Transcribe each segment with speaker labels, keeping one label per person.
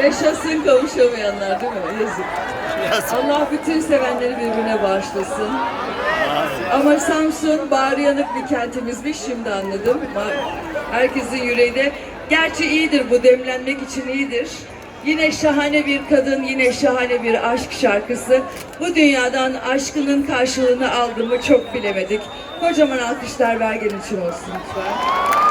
Speaker 1: Yaşasın kavuşamayanlar değil mi? Yazık.
Speaker 2: Yazık.
Speaker 1: Allah bütün sevenleri birbirine bağışlasın. Ama Samsun bağrı yanık bir kentimizmiş şimdi anladım. Herkesin yüreğinde. Gerçi iyidir bu demlenmek için iyidir. Yine şahane bir kadın, yine şahane bir aşk şarkısı. Bu dünyadan aşkının karşılığını aldı mı çok bilemedik. Kocaman alkışlar Bergen için olsun lütfen.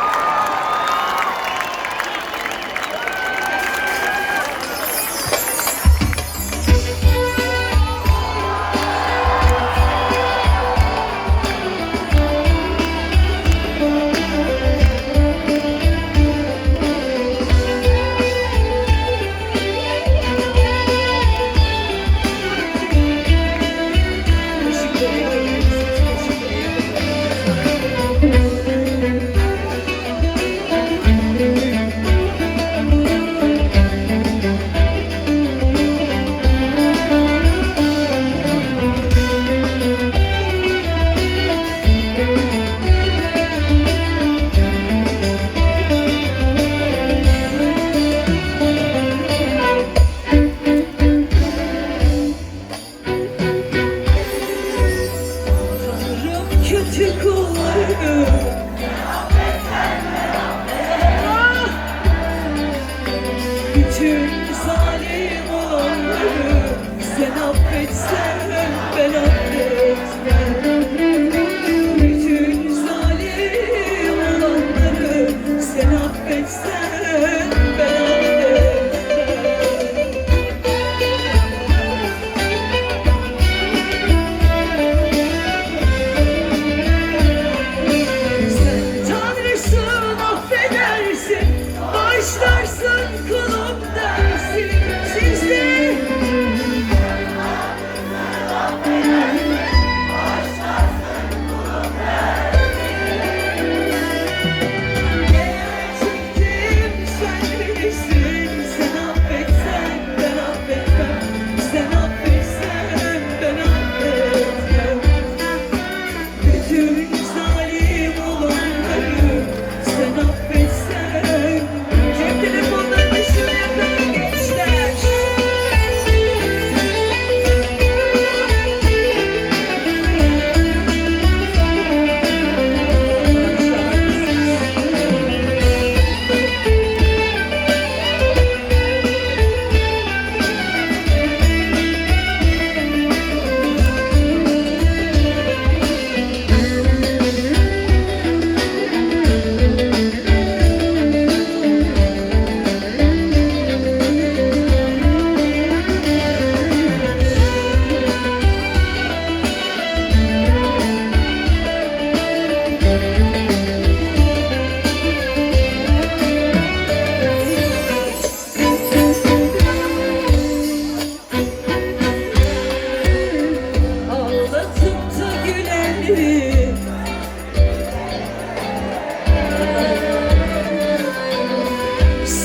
Speaker 1: Sen affetsen ben affetmem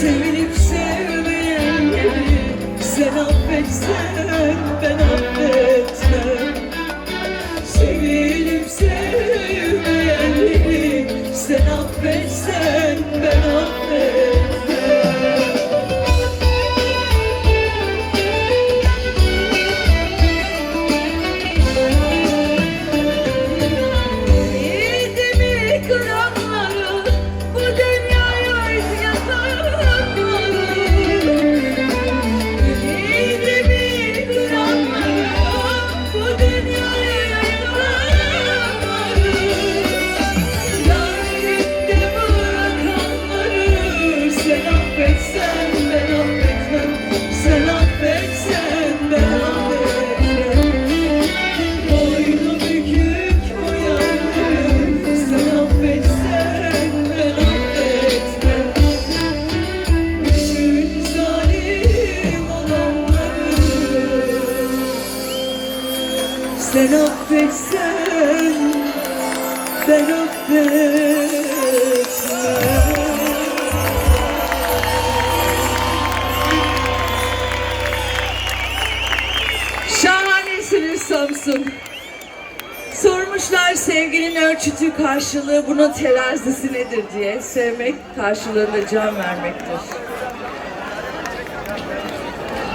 Speaker 1: Sevilip sevmeyenleri Sen affetsen ben affetmem Sen affetsen ben affetmem Şahanesiniz Samsun. Sormuşlar sevginin ölçütü karşılığı bunun terazisi nedir diye. Sevmek karşılığında can vermektir.